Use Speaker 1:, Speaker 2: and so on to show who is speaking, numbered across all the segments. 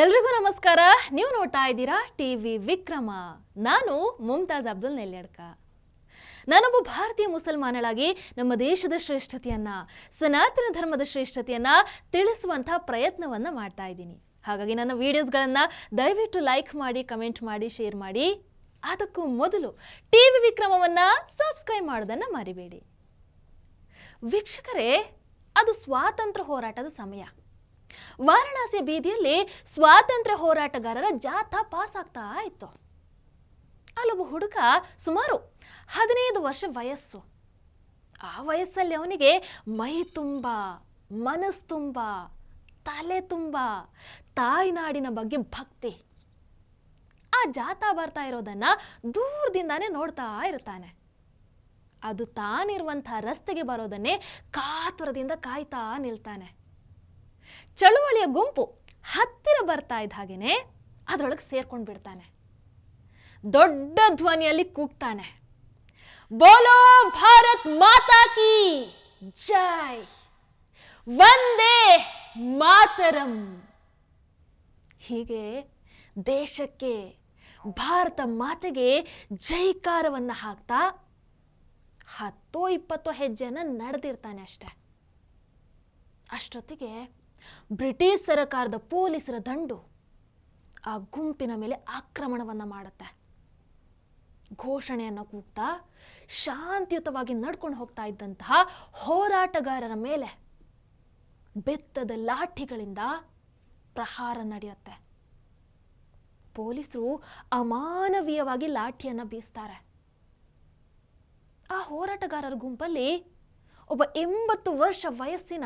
Speaker 1: ಎಲ್ರಿಗೂ ನಮಸ್ಕಾರ. ನೀವು ನೋಡ್ತಾ ಇದ್ದೀರಾ ಟಿ ವಿ ವಿಕ್ರಮ. ನಾನು ಮುಮ್ತಾಜ್ ಅಬ್ದುಲ್ ನೆಲ್ಯಡ್ಕ. ನಾನೊಬ್ಬ ಭಾರತೀಯ ಮುಸಲ್ಮಾನಳಾಗಿ ನಮ್ಮ ದೇಶದ ಶ್ರೇಷ್ಠತೆಯನ್ನ, ಸನಾತನ ಧರ್ಮದ ಶ್ರೇಷ್ಠತೆಯನ್ನ ತಿಳಿಸುವಂಥ ಪ್ರಯತ್ನವನ್ನ ಮಾಡ್ತಾ ಇದ್ದೀನಿ. ಹಾಗಾಗಿ ನನ್ನ ವಿಡಿಯೋಸ್ಗಳನ್ನ ದಯವಿಟ್ಟು ಲೈಕ್ ಮಾಡಿ, ಕಮೆಂಟ್ ಮಾಡಿ, ಶೇರ್ ಮಾಡಿ. ಅದಕ್ಕೂ ಮೊದಲು ಟಿ ವಿ ವಿಕ್ರಮವನ್ನ ಸಬ್ಸ್ಕ್ರೈಬ್ ಮಾಡೋದನ್ನ ಮರಿಬೇಡಿ. ವೀಕ್ಷಕರೇ, ಅದು ಸ್ವಾತಂತ್ರ್ಯ ಹೋರಾಟದ ಸಮಯ. ವಾರಣಾಸಿಯ ಬೀದಿಯಲ್ಲಿ ಸ್ವಾತಂತ್ರ್ಯ ಹೋರಾಟಗಾರರ ಜಾಥಾ ಪಾಸ್ ಆಗ್ತಾ ಇತ್ತು ಅಲ್ಲೊಬ್ಬ ಹುಡುಗ ಸುಮಾರು ಹದಿನೈದು ವರ್ಷ ವಯಸ್ಸು. ಆ ವಯಸ್ಸಲ್ಲಿ ಅವನಿಗೆ ಮೈ ತುಂಬ, ಮನಸ್ಸು ತುಂಬ, ತಲೆ ತುಂಬ, ತಾಯ್ನಾಡಿನ ಬಗ್ಗೆ ಭಕ್ತಿ. ಆ ಜಾಥಾ ಬರ್ತಾ ಇರೋದನ್ನ ದೂರದಿಂದಾನೇ ನೋಡ್ತಾ ಇರ್ತಾನೆ. ಅದು ತಾನಿರುವಂಥ ರಸ್ತೆಗೆ ಬರೋದನ್ನೇ ಕಾತುರದಿಂದ ಕಾಯ್ತಾ ನಿಲ್ತಾನೆ. ಚಳುವಳಿಯ ಗುಂಪು ಹತ್ತಿರ ಬರ್ತಾ ಇದ್ದ ಹಾಗೇನೆ ಅದರೊಳಗೆ ಸೇರ್ಕೊಂಡು ಬಿಡ್ತಾನೆ. ದೊಡ್ಡ ಧ್ವನಿಯಲ್ಲಿ ಕೂಗ್ತಾನೆ. ಬೋಲೋ ಭಾರತ್ ಮಾತಾ ಕಿ ಜೈ. ವಂದೇ ಮಾತರಂ. ಹೀಗೆ ದೇಶಕ್ಕೆ, ಭಾರತ ಮಾತೆಗೆ ಜೈಕಾರವನ್ನ ಹಾಕ್ತಾ ಹತ್ತೋ ಇಪ್ಪತ್ತೋ ಹೆಜ್ಜೆನ ನಡೆದಿರ್ತಾನೆ ಅಷ್ಟೆ. ಅಷ್ಟೊತ್ತಿಗೆ ಬ್ರಿಟಿಷ್ ಸರಕಾರದ ಪೊಲೀಸರ ದಂಡು ಆ ಗುಂಪಿನ ಮೇಲೆ ಆಕ್ರಮಣವನ್ನ ಮಾಡುತ್ತೆ. ಘೋಷಣೆಯನ್ನು ಕೂಗ್ತಾ ಶಾಂತಿಯುತವಾಗಿ ನಡ್ಕೊಂಡು ಹೋಗ್ತಾ ಇದ್ದಂತಹ ಹೋರಾಟಗಾರರ ಮೇಲೆ ಬೆತ್ತದ ಲಾಠಿಗಳಿಂದ ಪ್ರಹಾರ ನಡೆಯುತ್ತೆ. ಪೊಲೀಸರು ಅಮಾನವೀಯವಾಗಿ ಲಾಠಿಯನ್ನ ಬೀಸ್ತಾರೆ. ಆ ಹೋರಾಟಗಾರರ ಗುಂಪಲ್ಲಿ ಒಬ್ಬ ಎಂಬತ್ತು ವರ್ಷ ವಯಸ್ಸಿನ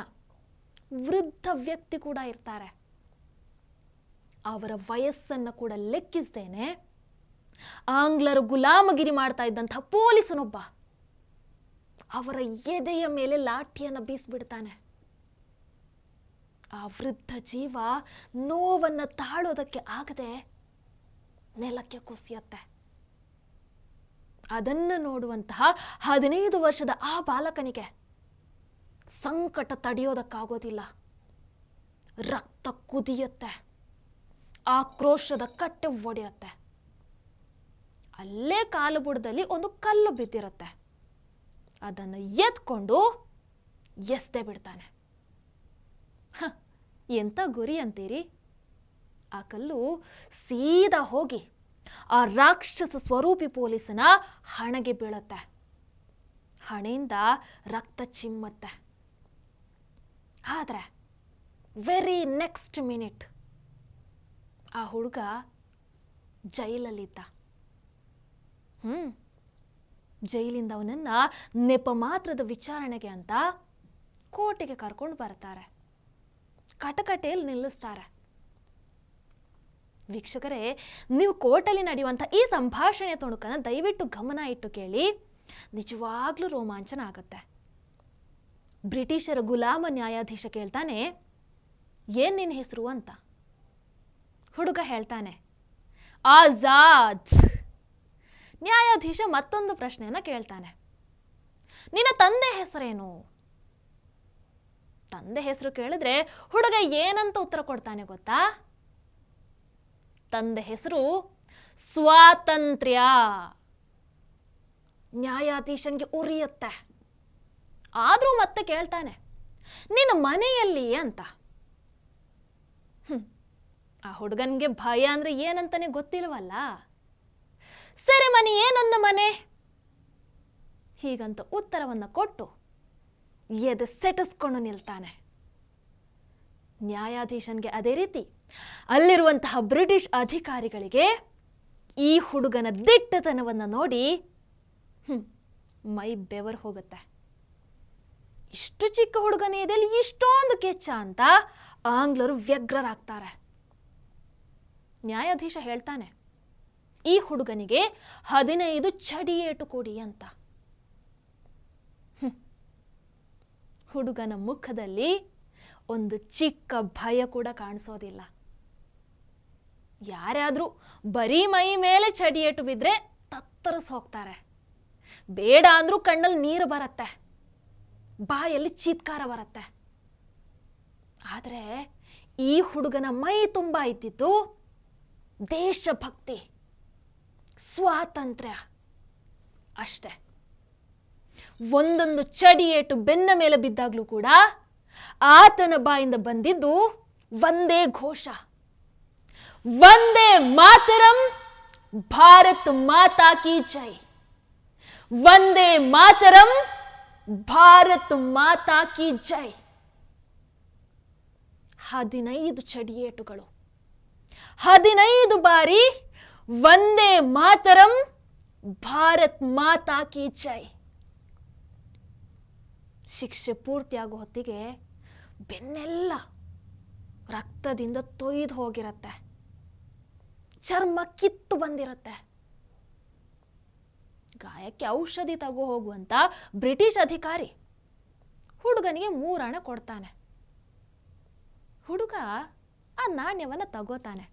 Speaker 1: ವೃದ್ಧ ವ್ಯಕ್ತಿ ಕೂಡ ಇರ್ತಾರೆ. ಅವರ ವಯಸ್ಸನ್ನು ಕೂಡ ಲೆಕ್ಕಿಸ್ದೇನೆ ಆಂಗ್ಲರು ಗುಲಾಮಗಿರಿ ಮಾಡ್ತಾ ಇದ್ದಂಥ ಪೊಲೀಸನೊಬ್ಬ ಅವರ ಎದೆಯ ಮೇಲೆ ಲಾಠಿಯನ್ನು ಬೀಸ್ಬಿಡ್ತಾನೆ. ಆ ವೃದ್ಧ ಜೀವ ನೋವನ್ನು ತಾಳೋದಕ್ಕೆ ಆಗದೆ ನೆಲಕ್ಕೆ ಕುಸಿಯತ್ತೆ. ಅದನ್ನು ನೋಡುವಂತಹ ಹದಿನೈದು ವರ್ಷದ ಆ ಬಾಲಕನಿಗೆ ಸಂಕಟ ತಡೆಯೋದಕ್ಕಾಗೋದಿಲ್ಲ. ರಕ್ತ ಕುದಿಯುತ್ತೆ. ಆಕ್ರೋಶದ ಕಟ್ಟೆ ಒಡೆಯುತ್ತೆ. ಅಲ್ಲೇ ಕಾಲು ಬುಡದಲ್ಲಿ ಒಂದು ಕಲ್ಲು ಬಿದ್ದಿರುತ್ತೆ. ಅದನ್ನು ಎತ್ಕೊಂಡು ಎಸ್ದೆ ಬಿಡ್ತಾನೆ. ಎಂಥ ಗುರಿ ಅಂತೀರಿ? ಆ ಕಲ್ಲು ಸೀದಾ ಹೋಗಿ ಆ ರಾಕ್ಷಸ ಸ್ವರೂಪಿ ಪೊಲೀಸನ ಹಣೆಗೆ ಬೀಳುತ್ತೆ. ಹಣೆಯಿಂದ ರಕ್ತ ಚಿಮ್ಮತ್ತೆ. ಆದರೆ ವೆರಿ ನೆಕ್ಸ್ಟ್ ಮಿನಿಟ್ ಆ ಹುಡುಗ ಜೈಲಲ್ಲಿದ್ದ. ಹ್ಞೂ ಜೈಲಿಂದ ಅವನನ್ನು ನೆಪ ಮಾತ್ರದ ವಿಚಾರಣೆಗೆ ಅಂತ ಕೋರ್ಟಿಗೆ ಕರ್ಕೊಂಡು ಬರ್ತಾರೆ. ಕಟಕಟೆಯಲ್ಲಿ ನಿಲ್ಲಿಸ್ತಾರೆ. ವೀಕ್ಷಕರೇ, ನೀವು ಕೋರ್ಟಲ್ಲಿ ನಡೆಯುವಂಥ ಈ ಸಂಭಾಷಣೆಯ ತುಣುಕನ್ನು ದಯವಿಟ್ಟು ಗಮನ ಇಟ್ಟು ಕೇಳಿ, ನಿಜವಾಗ್ಲೂ ರೋಮಾಂಚನ ಆಗುತ್ತೆ. ಬ್ರಿಟಿಷರ ಗುಲಾಮ ನ್ಯಾಯಾಧೀಶ ಕೇಳ್ತಾನೆ, ಏನ್ ನಿನ್ನ ಹೆಸರು ಅಂತ? ಹುಡುಗ ಹೇಳ್ತಾನೆ, ಆಜಾದ್. ನ್ಯಾಯಾಧೀಶ ಮತ್ತೊಂದು ಪ್ರಶ್ನೆಯನ್ನು ಕೇಳ್ತಾನೆ, ನಿನ್ನ ತಂದೆ ಹೆಸರೇನು? ತಂದೆ ಹೆಸರು ಕೇಳಿದ್ರೆ ಹುಡುಗ ಏನಂತ ಉತ್ತರ ಕೊಡ್ತಾನೆ ಗೊತ್ತಾ? ತಂದೆ ಹೆಸರು ಸ್ವಾತಂತ್ರ್ಯ. ನ್ಯಾಯಾಧೀಶನ್ಗೆ ಉರಿಯುತ್ತೆ. ಆದರೂ ಮತ್ತೆ ಕೇಳ್ತಾನೆ. ನಿನ್ನ ಮನೆಯಲ್ಲಿ ಅಂತ. ಆ ಹುಡುಗನಿಗೆ ಭಯ ಅಂದ್ರೆ ಏನಂತಾನೆ ಗೊತ್ತಿಲ್ವಲ್ಲ? ಸರಿ ಮನೆ, ಏನನ್ನ ಮನೆ? ಹೀಗಂತ ಉತ್ತರವನ್ನ ಕೊಟ್ಟು ಎದೆ ಸೆಟಿಸ್ಕೊಂಡು ನಿಲ್ತಾನೆ. ನ್ಯಾಯಾಧೀಶನ್ಗೆ ಅದೇ ರೀತಿ ಅಲ್ಲಿರುವಂತಹ ಬ್ರಿಟಿಷ್ ಅಧಿಕಾರಿಗಳಿಗೆ ಈ ಹುಡುಗನ ದಿಟ್ಟತನವನ್ನು ನೋಡಿ ಮೈ ಬೆವರು ಹೋಗುತ್ತೆ. ಇಷ್ಟು ಚಿಕ್ಕ ಹುಡುಗನ ಎದೆಯಲ್ಲಿ ಇಷ್ಟೊಂದು ಕೆಚ್ಚ ಅಂತ ಆಂಗ್ಲರು ವ್ಯಗ್ರರಾಗ್ತಾರೆ. ನ್ಯಾಯಾಧೀಶ ಹೇಳ್ತಾನೆ, ಈ ಹುಡುಗನಿಗೆ ಹದಿನೈದು ಚಡಿಯೇಟು ಕೊಡಿ ಅಂತ. ಹುಡುಗನ ಮುಖದಲ್ಲಿ ಒಂದು ಚಿಕ್ಕ ಭಯ ಕೂಡ ಕಾಣಿಸೋದಿಲ್ಲ. ಯಾರಾದರೂ ಬರೀ ಮೈ ಮೇಲೆ ಚಡಿಯೇಟು ಬಿದ್ದರೆ ತತ್ತರಿಸ್ ಹೋಗ್ತಾರೆ ಬೇಡ ಅಂದರೂ ಕಣ್ಣಲ್ಲಿ ನೀರು ಬರುತ್ತೆ. ಬಾಯಲ್ಲಿ ಚೀತ್ಕಾರ ಬರುತ್ತೆ. ಆದರೆ ಈ ಹುಡುಗನ ಮೈ ತುಂಬ ಇದ್ದಿದ್ದು ದೇಶಭಕ್ತಿ, ಸ್ವಾತಂತ್ರ್ಯ ಅಷ್ಟೆ. ಒಂದೊಂದು ಚಡಿಯೇಟು ಬೆನ್ನ ಮೇಲೆ ಬಿದ್ದಾಗಲೂ ಕೂಡ ಆತನ ಬಾಯಿಂದ ಬಂದಿದ್ದು ಒಂದೇ ಘೋಷ. ವಂದೇ ಮಾತರಂ ಭಾರತ್ ಮಾತಾ ಕಿ ಜೈ. ವಂದೇ ಮಾತರಂ ಭಾರತ್ ಮಾತಾ ಕಿ ಜೈ. ಹದಿನೈದು ಚಡಿಯೇಟುಗಳು. ಹದಿನೈದು ಬಾರಿ ವಂದೇ ಮಾತರಂ ಭಾರತ್ ಮಾತಾ ಕಿ ಜೈ. ಶಿಕ್ಷೆ ಪೂರ್ತಿಯಾಗೋ ಹೊತ್ತಿಗೆ ಬೆನ್ನೆಲ್ಲ ರಕ್ತದಿಂದ ತೊಯ್ದು ಹೋಗಿರತ್ತೆ. ಚರ್ಮ ಕಿತ್ತು ಬಂದಿರತ್ತೆ. ಗಾಯಕ್ಕೆ ಔಷಧಿ ತಗೋ ಹೋಗುವಂತ ಬ್ರಿಟಿಷ್ ಅಧಿಕಾರಿ ಹುಡುಗನಿಗೆ ಮೂರಾಣೆ ಕೊಡ್ತಾನೆ. ಹುಡುಗ ಆ ನಾಣ್ಯವನ್ನು ತಗೋತಾನೆ.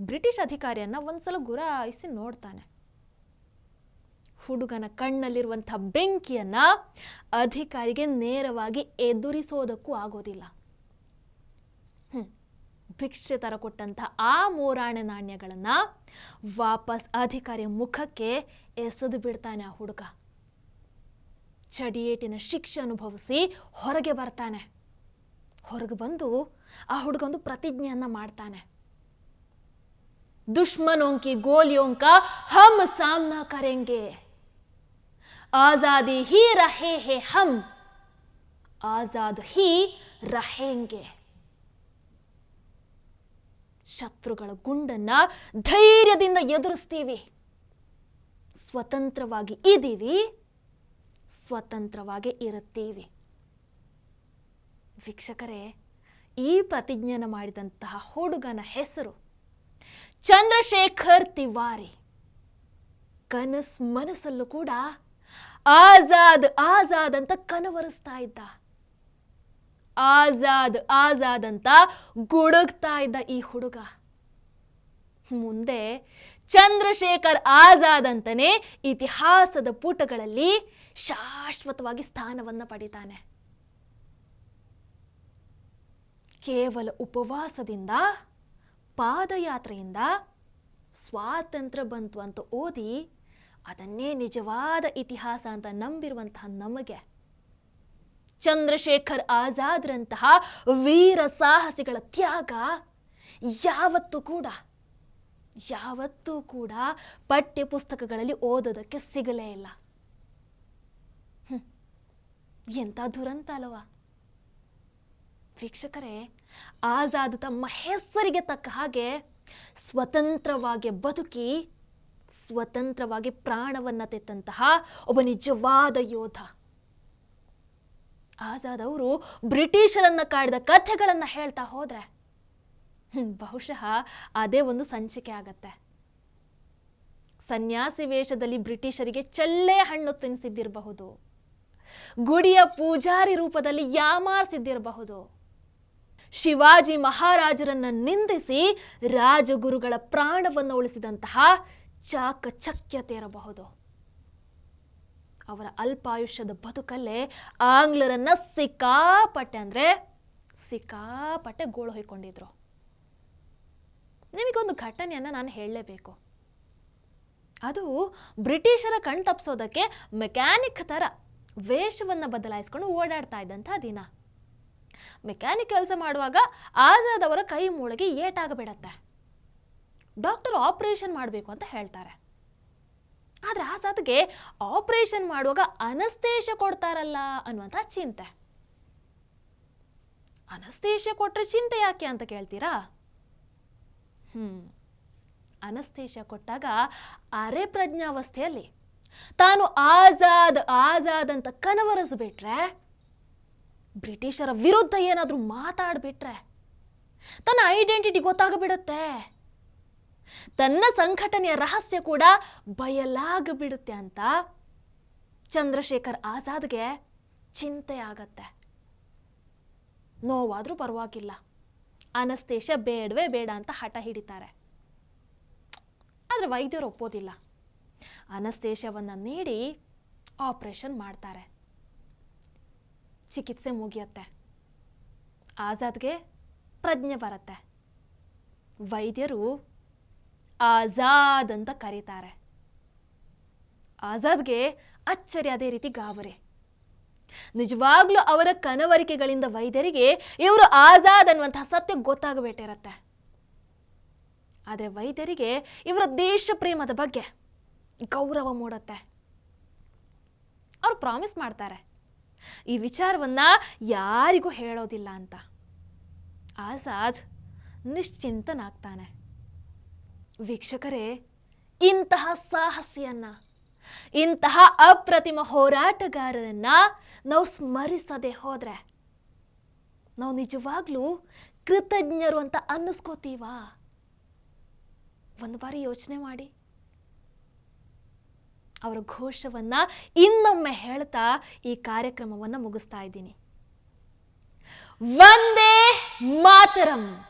Speaker 1: ಬ್ರಿಟಿಷ್ ಅಧಿಕಾರಿಯನ್ನ ಒಂದ್ಸಲ ಗುರಾಯಿಸಿ ನೋಡ್ತಾನೆ. ಹುಡುಗನ ಕಣ್ಣಲ್ಲಿರುವಂಥ ಬೆಂಕಿಯನ್ನ ಅಧಿಕಾರಿಗೆ ನೇರವಾಗಿ ಎದುರಿಸೋದಕ್ಕೂ ಆಗೋದಿಲ್ಲ. ಭಿಕ್ಷೆ ತರ ಕೊಟ್ಟಂತಹ ಆ ಮೂರಾಣೆ ನಾಣ್ಯಗಳನ್ನು ವಾಪಸ್ ಅಧಿಕಾರಿಯ ಮುಖಕ್ಕೆ ಎಸೆದು ಬಿಡ್ತಾನೆ ಆ ಹುಡುಗ. ಚಡಿಯೇಟಿನ ಶಿಕ್ಷೆ ಅನುಭವಿಸಿ ಹೊರಗೆ ಬರ್ತಾನೆ. ಹೊರಗೆ ಬಂದು ಆ ಹುಡುಗ ಒಂದು ಪ್ರತಿಜ್ಞೆಯನ್ನು ಮಾಡ್ತಾನೆ. ದುಶ್ಮನೋಂಕಿ ಗೋಲಿಯೋಂಕ ಹಮ್ ಸಾಮ್ನ ಕರೆಂಗೆ. ಆಜಾದಿ ಹಿ ರಹೇ ಹೇ ಹಮ್, ಆಜಾದ್ ಹಿ ರಹೇಂಗೆ. ಶತ್ರುಗಳ ಗುಂಡನ್ನ ಧೈರ್ಯದಿಂದ ಎದುರಿಸ್ತೀವಿ. ಸ್ವತಂತ್ರವಾಗಿ ಇದ್ದೀವಿ, ಸ್ವತಂತ್ರವಾಗಿ ಇರುತ್ತೀವಿ. ವೀಕ್ಷಕರೇ, ಈ ಪ್ರತಿಜ್ಞೆಯನ್ನು ಮಾಡಿದಂತಹ ಹುಡುಗನ ಹೆಸರು ಚಂದ್ರಶೇಖರ್ ತಿವಾರಿ. ಕನಸ್ ಮನಸ್ಸಲ್ಲೂ ಕೂಡ ಆಜಾದ್ ಆಜಾದ್ ಅಂತ ಕನವರಿಸ್ತಾ ಇದ್ದ. ಆಜಾದ್ ಆಜಾದ್ ಅಂತ ಗುಡುಗ್ತಾ ಇದ್ದ ಈ ಹುಡುಗ. ಮುಂದೆ ಚಂದ್ರಶೇಖರ್ ಆಜಾದ್ ಅಂತಾನೆ ಇತಿಹಾಸದ ಪುಟಗಳಲ್ಲಿ ಶಾಶ್ವತವಾಗಿ ಸ್ಥಾನವನ್ನ ಪಡಿತಾನೆ. ಕೇವಲ ಉಪವಾಸದಿಂದ, ಪಾದಯಾತ್ರೆಯಿಂದ ಸ್ವಾತಂತ್ರ್ಯ ಬಂತು ಅಂತ ಓದಿ, ಅದನ್ನೇ ನಿಜವಾದ ಇತಿಹಾಸ ಅಂತ ನಂಬಿರುವಂತಹ ನಮಗೆ ಚಂದ್ರಶೇಖರ್ ಆಜಾದ್ರಂತಹ ವೀರ ಸಾಹಸಿಗಳ ತ್ಯಾಗ ಯಾವತ್ತೂ ಕೂಡ ಯಾವತ್ತೂ ಕೂಡ ಪಠ್ಯ ಪುಸ್ತಕಗಳಲ್ಲಿ ಓದೋದಕ್ಕೆ ಸಿಗಲೇ ಇಲ್ಲ. ಎಂಥ ದುರಂತ ಅಲ್ಲವಾ ವೀಕ್ಷಕರೇ, ಆಜಾದ್ ತಮ್ಮ ಹೆಸರಿಗೆ ತಕ್ಕ ಹಾಗೆ ಸ್ವತಂತ್ರವಾಗಿ ಬದುಕಿ, ಸ್ವತಂತ್ರವಾಗಿ ಪ್ರಾಣವನ್ನ ತೆತ್ತಂತಹ ಒಬ್ಬ ನಿಜವಾದ ಯೋಧ ಆಜಾದ್ ಅವರು ಬ್ರಿಟಿಷರನ್ನು ಕಾಡಿದ ಕಥೆಗಳನ್ನು ಹೇಳ್ತಾ ಹೋದರೆ ಬಹುಶಃ ಅದೇ ಒಂದು ಸಂಚಿಕೆ ಆಗತ್ತೆ. ಸನ್ಯಾಸಿ ವೇಷದಲ್ಲಿ ಬ್ರಿಟಿಷರಿಗೆ ಚಳ್ಳೆ ಹಣ್ಣು ತಿನ್ನಿಸಿದ್ದಿರಬಹುದು ಗುಡಿಯ ಪೂಜಾರಿ ರೂಪದಲ್ಲಿ ಯಾಮಾರಿಸಿದ್ದಿರಬಹುದು ಶಿವಾಜಿ ಮಹಾರಾಜರನ್ನ ನಿಂದಿಸಿ ರಾಜಗುರುಗಳ ಪ್ರಾಣವನ್ನು ಉಳಿಸಿದಂತಹ ಚಾಕಚಕ್ಯತೆ ಇರಬಹುದು ಅವರ ಅಲ್ಪಾಯುಷ್ಯದ ಬದುಕಲ್ಲೇ ಆಂಗ್ಲರನ್ನ ಸಿಕ್ಕಾಪಟ್ಟೆ ಅಂದರೆ ಸಿಕ್ಕಾಪಟ್ಟೆ ಗೋಳು ಹೊಯ್ಕೊಂಡಿದ್ರು. ನಿಮಗೊಂದು ಘಟನೆಯನ್ನು ನಾನು ಹೇಳಲೇಬೇಕು. ಅದು ಬ್ರಿಟಿಷರ ಕಣ್ ತಪ್ಪಿಸೋದಕ್ಕೆ ಮೆಕ್ಯಾನಿಕ್ ಥರ ವೇಷವನ್ನು ಬದಲಾಯಿಸ್ಕೊಂಡು ಓಡಾಡ್ತಾ ಇದ್ದಂಥ ದಿನ. ಮೆಕ್ಯಾನಿಕ್ ಕೆಲಸ ಮಾಡುವಾಗ ಆಜಾದ್ ಅವರ ಕೈ ಮೂಳೆಗೆ ಏಟಾಗಬಿಡತ್ತೆ. ಡಾಕ್ಟರ್ ಆಪರೇಷನ್ ಮಾಡಬೇಕು ಅಂತ ಹೇಳ್ತಾರೆ. ಆದರೆ ಸತ್ಗೆ ಆಪರೇಷನ್ ಮಾಡುವಾಗ ಅನಸ್ತೇಶ ಕೊಡ್ತಾರಲ್ಲ ಅನ್ನುವಂಥ ಚಿಂತೆ. ಅನಸ್ತೇಶ ಕೊಟ್ಟರೆ ಚಿಂತೆ ಯಾಕೆ ಅಂತ ಕೇಳ್ತೀರಾ? ಹ್ಮ್. ಅನಸ್ತೇಶ ಕೊಟ್ಟಾಗ ಅರೆ ಪ್ರಜ್ಞಾವಸ್ಥೆಯಲ್ಲಿ ತಾನು ಆಜಾದ್ ಆಜಾದ್ ಅಂತ ಕನವರಿಸ್ಬಿಟ್ರೆ ಬ್ರಿಟಿಷರ ವಿರುದ್ಧ ಏನಾದರೂ ಮಾತಾಡ್ಬಿಟ್ರೆ, ತನ್ನ ಐಡೆಂಟಿಟಿ ಗೊತ್ತಾಗಬಿಡುತ್ತೆ. ತನ್ನ ಸಂಘಟನೆಯ ರಹಸ್ಯ ಕೂಡ ಬಯಲಾಗಿಬಿಡುತ್ತೆ ಅಂತ ಚಂದ್ರಶೇಖರ್ ಆಜಾದ್ಗೆ ಚಿಂತೆ ಆಗತ್ತೆ. ನೋವಾದರೂ ಪರವಾಗಿಲ್ಲ. ಅನಸ್ತೇಶ ಬೇಡವೇ ಬೇಡ ಅಂತ ಹಠ ಹಿಡಿತಾರೆ. ಆದರೆ ವೈದ್ಯರು ಒಪ್ಪೋದಿಲ್ಲ. ಅನಸ್ತೇಶವನ್ನು ನೀಡಿ ಆಪರೇಷನ್ ಮಾಡ್ತಾರೆ. ಚಿಕಿತ್ಸೆ ಮುಗಿಯತ್ತೆ. ಆಜಾದ್ಗೆ ಪ್ರಜ್ಞೆ ಬರುತ್ತೆ. ವೈದ್ಯರು ಆಜಾದ್ ಅಂತ ಕರೀತಾರೆ. ಆಜಾದ್ಗೆ ಅಚ್ಚರಿ ಅದೇ ರೀತಿ ಗಾಬರಿ. ನಿಜವಾಗ್ಲೂ ಅವರ ಕನವರಿಕೆಗಳಿಂದ ವೈದ್ಯರಿಗೆ ಇವರು ಆಜಾದ್ ಅನ್ನುವಂತಹ ಸತ್ಯ ಗೊತ್ತಾಗಬೇಟಿರತ್ತೆ ಆದರೆ ವೈದ್ಯರಿಗೆ ಇವರ ದೇಶ ಪ್ರೇಮದ ಬಗ್ಗೆ ಗೌರವ ಮೂಡತ್ತೆ. ಅವ್ರು ಪ್ರಾಮಿಸ್ ಮಾಡ್ತಾರೆ. ಈ ವಿಚಾರವನ್ನ ಯಾರಿಗೂ ಹೇಳೋದಿಲ್ಲ ಅಂತ. ಆಜಾದ್ ನಿಶ್ಚಿಂತನಾಗ್ತಾನೆ. ವೀಕ್ಷಕರೇ, ಇಂತಹ ಸಾಹಸಿಯನ್ನ, ಇಂತಹ ಅಪ್ರತಿಮ ಹೋರಾಟಗಾರರನ್ನ ನಾವು ಸ್ಮರಿಸದೆ ಹೋದ್ರೆ, ನಾವು ನಿಜವಾಗ್ಲೂ ಕೃತಜ್ಞರು ಅಂತ ಅನ್ನಿಸ್ಕೋತೀವಾ? ಒಂದು ಬಾರಿ ಯೋಚನೆ ಮಾಡಿ. ಅವರ ಘೋಷವನ್ನ ಇನ್ನೊಮ್ಮೆ ಹೇಳ್ತಾ ಈ ಕಾರ್ಯಕ್ರಮವನ್ನು ಮುಗಿಸ್ತಾ ಇದ್ದೀನಿ. ವಂದೇ ಮಾತರಂ!